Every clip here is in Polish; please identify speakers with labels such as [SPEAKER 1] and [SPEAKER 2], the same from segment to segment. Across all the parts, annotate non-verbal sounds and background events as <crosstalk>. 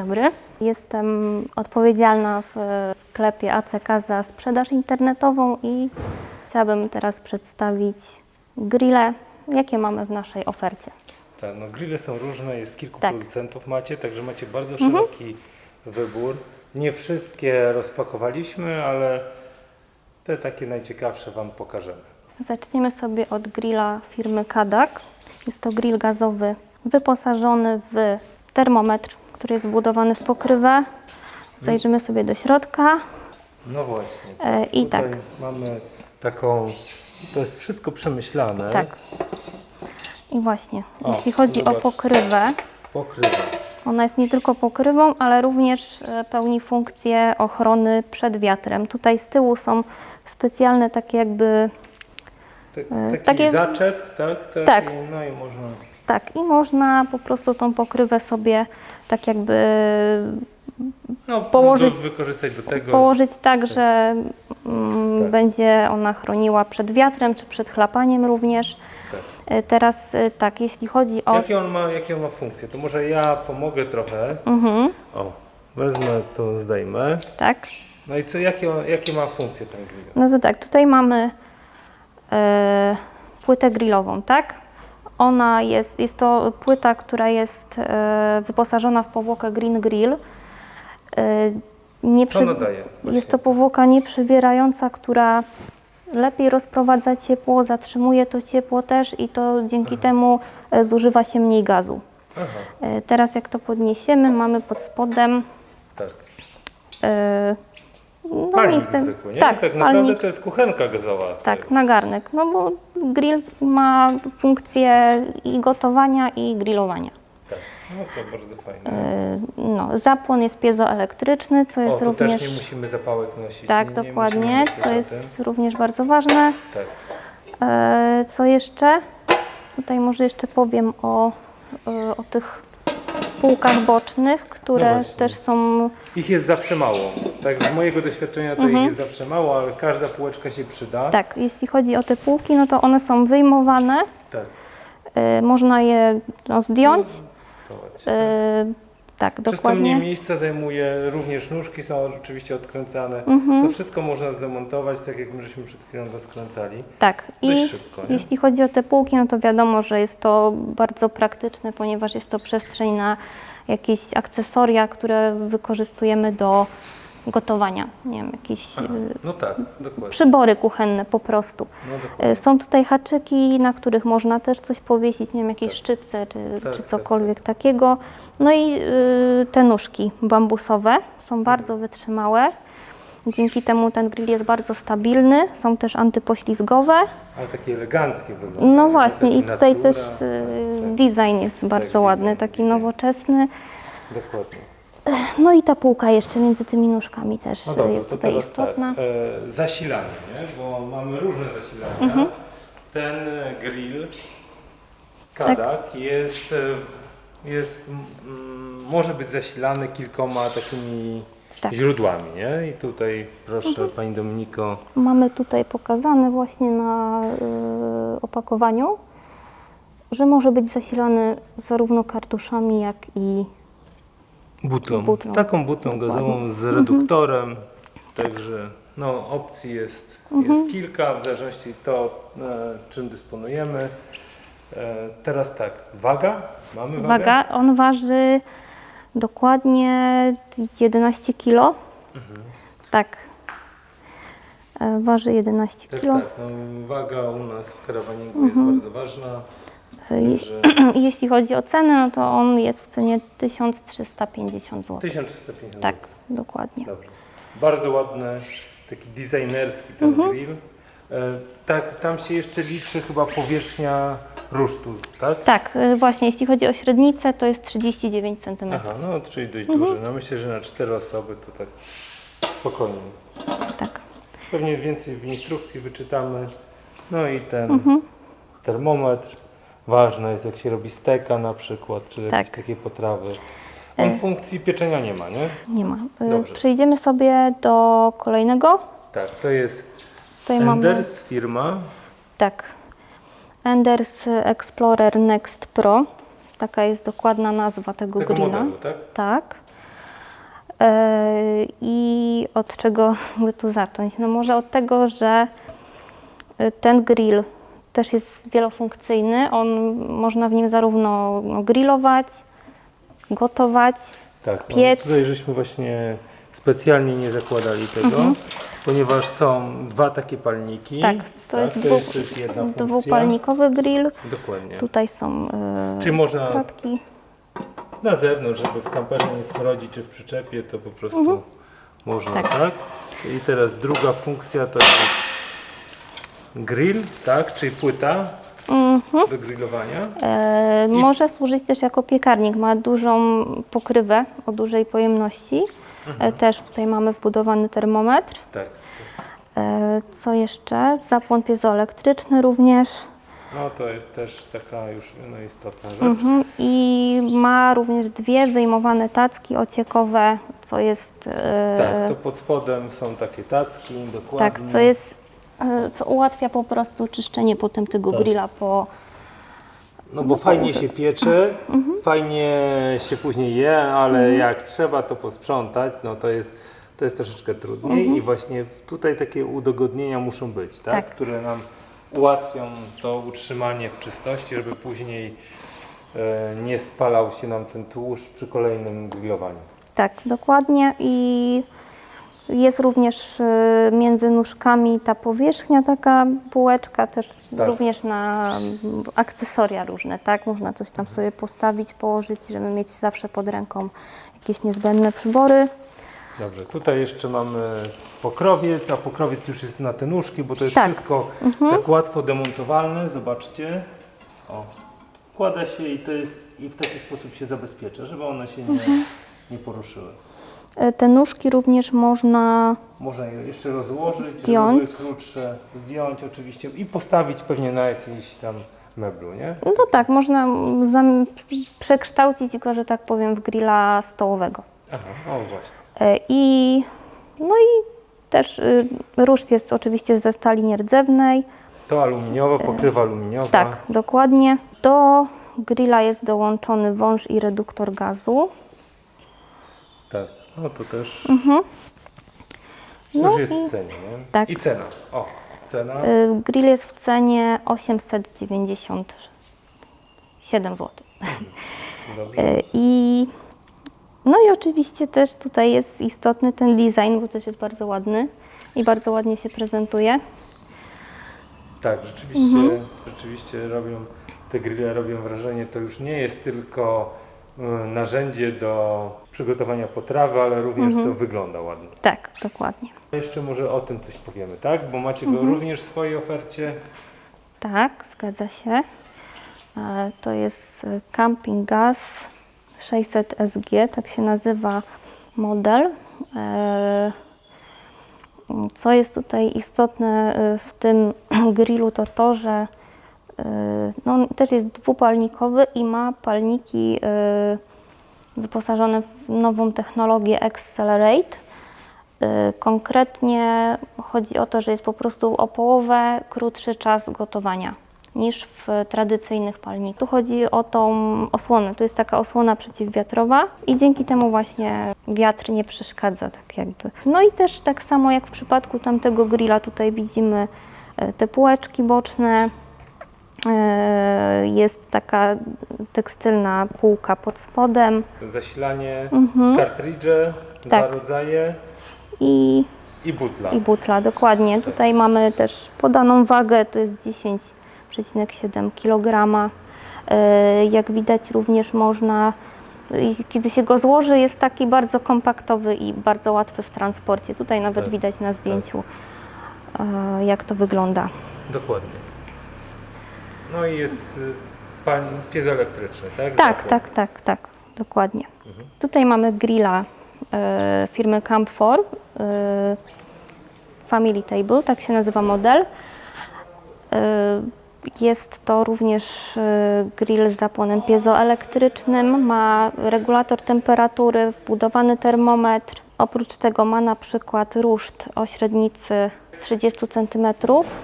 [SPEAKER 1] dobry. Jestem odpowiedzialna w sklepie ACK za sprzedaż internetową i chciałabym teraz przedstawić grille, jakie mamy w naszej ofercie.
[SPEAKER 2] Tak, no grille są różne, jest kilku
[SPEAKER 1] Tak.
[SPEAKER 2] producentów macie, także macie bardzo szeroki wybór. Nie wszystkie rozpakowaliśmy, ale te takie najciekawsze Wam pokażemy.
[SPEAKER 1] Zaczniemy sobie od grilla firmy Kadak. Jest to grill gazowy wyposażony w termometr, który jest wbudowany w pokrywę. Zajrzymy sobie do środka.
[SPEAKER 2] No właśnie.
[SPEAKER 1] E, I
[SPEAKER 2] Tutaj
[SPEAKER 1] tak.
[SPEAKER 2] mamy taką, to jest wszystko przemyślane.
[SPEAKER 1] Tak. I właśnie,
[SPEAKER 2] O,
[SPEAKER 1] jeśli chodzi o
[SPEAKER 2] zobacz.
[SPEAKER 1] pokrywę,
[SPEAKER 2] Pokrywa.
[SPEAKER 1] ona jest nie tylko pokrywą, ale również e, pełni funkcję ochrony przed wiatrem. Tutaj z tyłu są specjalne takie jakby,
[SPEAKER 2] taki
[SPEAKER 1] takie-
[SPEAKER 2] zaczep, tak? Taki,
[SPEAKER 1] Tak.
[SPEAKER 2] No i można.
[SPEAKER 1] tak, i można po prostu tą pokrywę sobie tak jakby
[SPEAKER 2] No,
[SPEAKER 1] Położyć-
[SPEAKER 2] do, wykorzystać do tego.
[SPEAKER 1] położyć tak, że mm,
[SPEAKER 2] Tak.
[SPEAKER 1] będzie ona chroniła przed wiatrem czy przed chlapaniem również.
[SPEAKER 2] Tak.
[SPEAKER 1] E, Teraz e, tak, jeśli chodzi o...
[SPEAKER 2] Jakie on ma, jakie on ma funkcje? To może ja pomogę trochę.
[SPEAKER 1] Mhm,
[SPEAKER 2] O, wezmę to, zdejmę.
[SPEAKER 1] tak.
[SPEAKER 2] No i co, jakie, jakie ma funkcje ten grill?
[SPEAKER 1] No to tak, tutaj mamy e, płytę grillową, tak? Ona jest, jest to płyta, która jest e, wyposażona w powłokę Green Grill. E, nie
[SPEAKER 2] daje?
[SPEAKER 1] jest to powłoka nieprzywierająca, która lepiej rozprowadza ciepło, zatrzymuje to ciepło też i to dzięki temu e, zużywa się mniej gazu.
[SPEAKER 2] Aha,
[SPEAKER 1] E, teraz jak to podniesiemy, mamy pod spodem
[SPEAKER 2] tak.
[SPEAKER 1] e, no,
[SPEAKER 2] Palnik
[SPEAKER 1] miejsce-
[SPEAKER 2] zwykły, nie?
[SPEAKER 1] Tak,
[SPEAKER 2] tak naprawdę
[SPEAKER 1] palnik.
[SPEAKER 2] to jest kuchenka gazowa.
[SPEAKER 1] Tak, na garnek. No bo grill ma funkcję i gotowania, i grillowania.
[SPEAKER 2] tak. No to bardzo fajne.
[SPEAKER 1] E, No, zapłon jest piezoelektryczny, co
[SPEAKER 2] o,
[SPEAKER 1] jest
[SPEAKER 2] tu
[SPEAKER 1] również.
[SPEAKER 2] też nie musimy zapałek nosić.
[SPEAKER 1] tak,
[SPEAKER 2] nie, nie
[SPEAKER 1] dokładnie, co
[SPEAKER 2] o
[SPEAKER 1] jest
[SPEAKER 2] tym.
[SPEAKER 1] również bardzo ważne.
[SPEAKER 2] Tak.
[SPEAKER 1] E, Co jeszcze? Tutaj może jeszcze powiem o, e, o tych półkach bocznych, które
[SPEAKER 2] No
[SPEAKER 1] też są.
[SPEAKER 2] Ich jest zawsze mało. Tak, z mojego doświadczenia to ich jest zawsze mało, ale każda półeczka się przyda.
[SPEAKER 1] Mhm. Tak, jeśli chodzi o te półki, no to one są wyjmowane.
[SPEAKER 2] Tak.
[SPEAKER 1] e, Można je no, zdjąć. E, Tak,
[SPEAKER 2] Przez to mniej
[SPEAKER 1] dokładnie.
[SPEAKER 2] miejsca zajmuje, również nóżki są oczywiście odkręcane.
[SPEAKER 1] Mhm.
[SPEAKER 2] To wszystko można zdemontować, tak jak my żeśmy przed chwilą rozkręcali.
[SPEAKER 1] Tak,
[SPEAKER 2] Dość
[SPEAKER 1] i
[SPEAKER 2] szybko,
[SPEAKER 1] jeśli chodzi o te półki, no to wiadomo, że jest to bardzo praktyczne, ponieważ jest to przestrzeń na jakieś akcesoria, które wykorzystujemy do gotowania. Nie wiem, jakieś y,
[SPEAKER 2] No tak,
[SPEAKER 1] przybory kuchenne po prostu.
[SPEAKER 2] No.
[SPEAKER 1] Y, Są tutaj haczyki, na których można też coś powiesić, nie wiem, jakieś szczypce czy,
[SPEAKER 2] Tak,
[SPEAKER 1] czy
[SPEAKER 2] tak,
[SPEAKER 1] cokolwiek takiego. No i y, te nóżki bambusowe są bardzo wytrzymałe. Dzięki temu ten grill jest bardzo stabilny, są też antypoślizgowe.
[SPEAKER 2] Ale takie eleganckie wygląda.
[SPEAKER 1] No właśnie i tutaj
[SPEAKER 2] natura,
[SPEAKER 1] też
[SPEAKER 2] tak,
[SPEAKER 1] y,
[SPEAKER 2] tak,
[SPEAKER 1] design jest bardzo
[SPEAKER 2] design,
[SPEAKER 1] ładny, taki nowoczesny.
[SPEAKER 2] Dokładnie.
[SPEAKER 1] No i ta półka jeszcze między tymi nóżkami też
[SPEAKER 2] No dobrze,
[SPEAKER 1] jest tutaj istotna.
[SPEAKER 2] Tak, e, zasilanie, nie? bo mamy różne zasilania.
[SPEAKER 1] Mhm.
[SPEAKER 2] Ten grill Kadak jest, e, jest może być zasilany kilkoma takimi
[SPEAKER 1] Tak.
[SPEAKER 2] źródłami. Nie? I tutaj proszę Pani Dominiko.
[SPEAKER 1] Mamy tutaj pokazane właśnie na y, opakowaniu, że może być zasilany zarówno kartuszami, jak i
[SPEAKER 2] Butlą.
[SPEAKER 1] Butlą.
[SPEAKER 2] Taką butlą
[SPEAKER 1] Dokładnie.
[SPEAKER 2] gazową z reduktorem. Także no, opcji jest, jest kilka, w zależności to, e, czym dysponujemy. E, teraz tak, waga? Mamy wagę?
[SPEAKER 1] waga. On waży dokładnie 11 kg. Tak. E, Waży 11
[SPEAKER 2] Też
[SPEAKER 1] kg.
[SPEAKER 2] tak, no, waga u nas w karawaningu jest bardzo ważna. Także <clears throat>
[SPEAKER 1] Jeśli chodzi o cenę, no to on jest w cenie 1350 zł.
[SPEAKER 2] 1350
[SPEAKER 1] Tak, dokładnie.
[SPEAKER 2] Dobrze. Bardzo ładny, taki designerski ten
[SPEAKER 1] Mhm.
[SPEAKER 2] grill. E, tak, tam się jeszcze liczy chyba powierzchnia rusztu, tak?
[SPEAKER 1] Tak, y, właśnie, jeśli chodzi o średnicę, to jest 39 cm.
[SPEAKER 2] Aha, no czyli dość
[SPEAKER 1] Mhm.
[SPEAKER 2] duży. No myślę, że na cztery osoby to tak spokojnie.
[SPEAKER 1] Tak.
[SPEAKER 2] Pewnie więcej w instrukcji wyczytamy. No i ten
[SPEAKER 1] Mhm.
[SPEAKER 2] termometr. Ważne jest jak się robi steka na przykład, czy jakieś
[SPEAKER 1] Tak.
[SPEAKER 2] takie potrawy. On funkcji pieczenia nie ma, nie?
[SPEAKER 1] Nie ma. Y,
[SPEAKER 2] Dobrze.
[SPEAKER 1] Przejdziemy sobie do kolejnego.
[SPEAKER 2] Tak, to jest
[SPEAKER 1] Tutaj mamy
[SPEAKER 2] Enders firma.
[SPEAKER 1] tak. Enders Explorer Next Pro. Taka jest dokładna nazwa tego
[SPEAKER 2] Tego
[SPEAKER 1] grilla.
[SPEAKER 2] modelu, tak?
[SPEAKER 1] Tak. E, I od czego by tu zacząć? No może od tego, że e, ten grill też jest wielofunkcyjny. On można w nim zarówno grillować, gotować.
[SPEAKER 2] Tak, no
[SPEAKER 1] Piec.
[SPEAKER 2] tutaj żeśmy właśnie specjalnie nie zakładali tego,
[SPEAKER 1] Mhm.
[SPEAKER 2] ponieważ są dwa takie palniki.
[SPEAKER 1] Tak, to jest
[SPEAKER 2] to
[SPEAKER 1] dwu-
[SPEAKER 2] jest, to jest jedna funkcja.
[SPEAKER 1] Dwupalnikowy grill.
[SPEAKER 2] Dokładnie.
[SPEAKER 1] Tutaj są
[SPEAKER 2] Czyli można
[SPEAKER 1] kratki.
[SPEAKER 2] na zewnątrz, żeby w kamperze nie smrodzić, czy w przyczepie, to po prostu
[SPEAKER 1] Mhm.
[SPEAKER 2] można,
[SPEAKER 1] Tak.
[SPEAKER 2] tak. I teraz druga funkcja to jest grill, tak, czyli płyta
[SPEAKER 1] Mhm.
[SPEAKER 2] do grillowania.
[SPEAKER 1] E, może służyć też jako piekarnik. Ma dużą pokrywę o dużej pojemności. E, też tutaj mamy wbudowany termometr.
[SPEAKER 2] Tak.
[SPEAKER 1] E, co jeszcze? Zapłon piezoelektryczny również.
[SPEAKER 2] No to jest też taka już no, istotna rzecz.
[SPEAKER 1] Mhm. I ma również dwie wyjmowane tacki ociekowe, co jest. e,
[SPEAKER 2] Tak, to pod spodem są takie tacki, dokładnie.
[SPEAKER 1] tak, co jest. E, Co ułatwia po prostu czyszczenie potem tego
[SPEAKER 2] Tak.
[SPEAKER 1] grilla po.
[SPEAKER 2] No bo fajnie się piecze, fajnie się później je, ale jak trzeba to posprzątać, no to jest, to jest troszeczkę trudniej i właśnie tutaj takie udogodnienia muszą być, tak?
[SPEAKER 1] Tak.
[SPEAKER 2] które nam ułatwią to utrzymanie w czystości, żeby później e, nie spalał się nam ten tłuszcz przy kolejnym grillowaniu.
[SPEAKER 1] Tak, dokładnie. I jest również e, między nóżkami ta powierzchnia, taka bułeczka, też
[SPEAKER 2] Tak.
[SPEAKER 1] również na mm, akcesoria różne, tak? Można coś tam sobie postawić, położyć, żeby mieć zawsze pod ręką jakieś niezbędne przybory.
[SPEAKER 2] Dobrze, tutaj jeszcze mamy pokrowiec, a pokrowiec już jest na te nóżki, bo to jest
[SPEAKER 1] Tak. Mhm.
[SPEAKER 2] wszystko tak łatwo demontowalne, zobaczcie. O, wkłada się i to jest i w taki sposób się zabezpiecza, żeby one się nie,
[SPEAKER 1] Mhm.
[SPEAKER 2] nie poruszyły.
[SPEAKER 1] E, Te nóżki również można
[SPEAKER 2] Można je jeszcze rozłożyć, żeby były krótsze, zdjąć oczywiście i postawić pewnie na jakimś tam meblu, nie?
[SPEAKER 1] No tak, można zam- przekształcić go, że tak powiem, w grilla stołowego.
[SPEAKER 2] Aha, o właśnie.
[SPEAKER 1] E, I, no i też y, ruszt jest oczywiście ze stali nierdzewnej.
[SPEAKER 2] To aluminiowa, pokrywa aluminiowa.
[SPEAKER 1] Tak, dokładnie. Do grilla jest dołączony wąż i reduktor gazu.
[SPEAKER 2] tak. No to też
[SPEAKER 1] No
[SPEAKER 2] już jest
[SPEAKER 1] i
[SPEAKER 2] w cenie, nie?
[SPEAKER 1] tak.
[SPEAKER 2] I cena. O, cena.
[SPEAKER 1] y, grill jest w cenie 897 zł.
[SPEAKER 2] Dobrze.
[SPEAKER 1] Y, I no i oczywiście też tutaj jest istotny ten design, bo też jest bardzo ładny i bardzo ładnie się prezentuje.
[SPEAKER 2] Tak, rzeczywiście,
[SPEAKER 1] Mhm.
[SPEAKER 2] rzeczywiście robią, te grille robią wrażenie, to już nie jest tylko narzędzie do przygotowania potrawy, ale również
[SPEAKER 1] Mhm.
[SPEAKER 2] to wygląda ładnie.
[SPEAKER 1] Tak, dokładnie.
[SPEAKER 2] Jeszcze może o tym coś powiemy, tak? Bo macie go
[SPEAKER 1] Mhm.
[SPEAKER 2] również w swojej ofercie.
[SPEAKER 1] Tak, zgadza się. E, To jest Camping Gas 600 SG, tak się nazywa model. E, Co jest tutaj istotne e, w tym <clears throat> grillu, to to, że no, on też jest dwupalnikowy i ma palniki e, wyposażone w nową technologię Accelerate. Y, Konkretnie chodzi o to, że jest po prostu o połowę krótszy czas gotowania niż w tradycyjnych palnikach. Tu chodzi o tą osłonę, to jest taka osłona przeciwwiatrowa i dzięki temu właśnie wiatr nie przeszkadza tak jakby. No i też tak samo jak w przypadku tamtego grilla, tutaj widzimy e, te półeczki boczne, E, jest taka tekstylna półka pod spodem
[SPEAKER 2] Zasilanie,
[SPEAKER 1] Mhm.
[SPEAKER 2] kartridże,
[SPEAKER 1] Tak.
[SPEAKER 2] dwa rodzaje
[SPEAKER 1] i
[SPEAKER 2] i butla.
[SPEAKER 1] I butla, dokładnie. Tutaj mamy też podaną wagę, to jest 10,7 kg. E, Jak widać również można, kiedy się go złoży, jest taki bardzo kompaktowy i bardzo łatwy w transporcie. Tutaj nawet
[SPEAKER 2] Tak,
[SPEAKER 1] widać na zdjęciu, e, jak to wygląda.
[SPEAKER 2] Dokładnie. No i jest y, pan pies elektryczny, tak?
[SPEAKER 1] Tak, tak, tak, tak, dokładnie. Tutaj mamy grilla e, firmy Camphor, e, Family Table, tak się nazywa model. E, jest to również grill z zapłonem piezoelektrycznym, ma regulator temperatury, wbudowany termometr. Oprócz tego ma na przykład ruszt o średnicy 30 cm,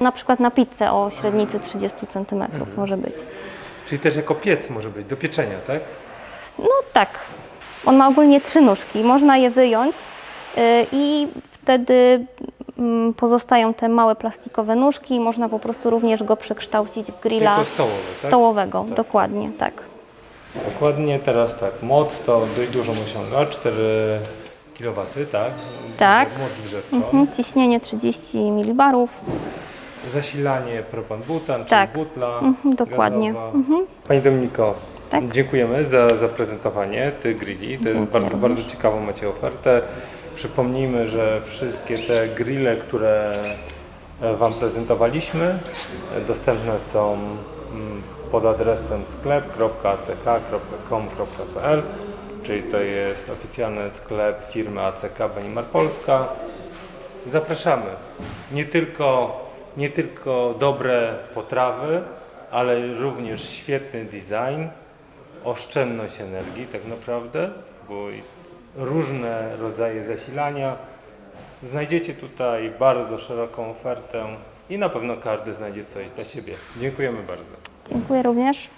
[SPEAKER 1] na przykład na pizzę o średnicy 30 cm może być.
[SPEAKER 2] Czyli też jako piec może być, do pieczenia, tak?
[SPEAKER 1] No tak, On ma ogólnie trzy nóżki, można je wyjąć y, i wtedy mm, pozostają te małe plastikowe nóżki i można po prostu również go przekształcić w grilla
[SPEAKER 2] Tylko stołowe, tak?
[SPEAKER 1] stołowego.
[SPEAKER 2] Tak.
[SPEAKER 1] Dokładnie, tak.
[SPEAKER 2] Dokładnie, teraz tak, moc to dość dużo osiąga, 4 kW, tak?
[SPEAKER 1] Tak.
[SPEAKER 2] Moc grzewczą.
[SPEAKER 1] Mhm, ciśnienie 30 mB.
[SPEAKER 2] Zasilanie propan-butan, czyli
[SPEAKER 1] Tak.
[SPEAKER 2] butla
[SPEAKER 1] Mhm, dokładnie. Mhm.
[SPEAKER 2] Pani Dominiko,
[SPEAKER 1] Tak.
[SPEAKER 2] dziękujemy za zaprezentowanie tych grilli. To jest bardzo, bardzo ciekawą macie ofertę. Przypomnijmy, że wszystkie te grille, które e, Wam prezentowaliśmy, dostępne są mm, pod adresem sklep.ack.com.pl czyli to jest oficjalny sklep firmy ACK Benimar Polska. Zapraszamy. Nie tylko, nie tylko dobre potrawy, ale również świetny design, oszczędność energii tak naprawdę, bo różne rodzaje zasilania. Znajdziecie tutaj bardzo szeroką ofertę i na pewno każdy znajdzie coś dla siebie. Dziękujemy bardzo.
[SPEAKER 1] Dziękuję również.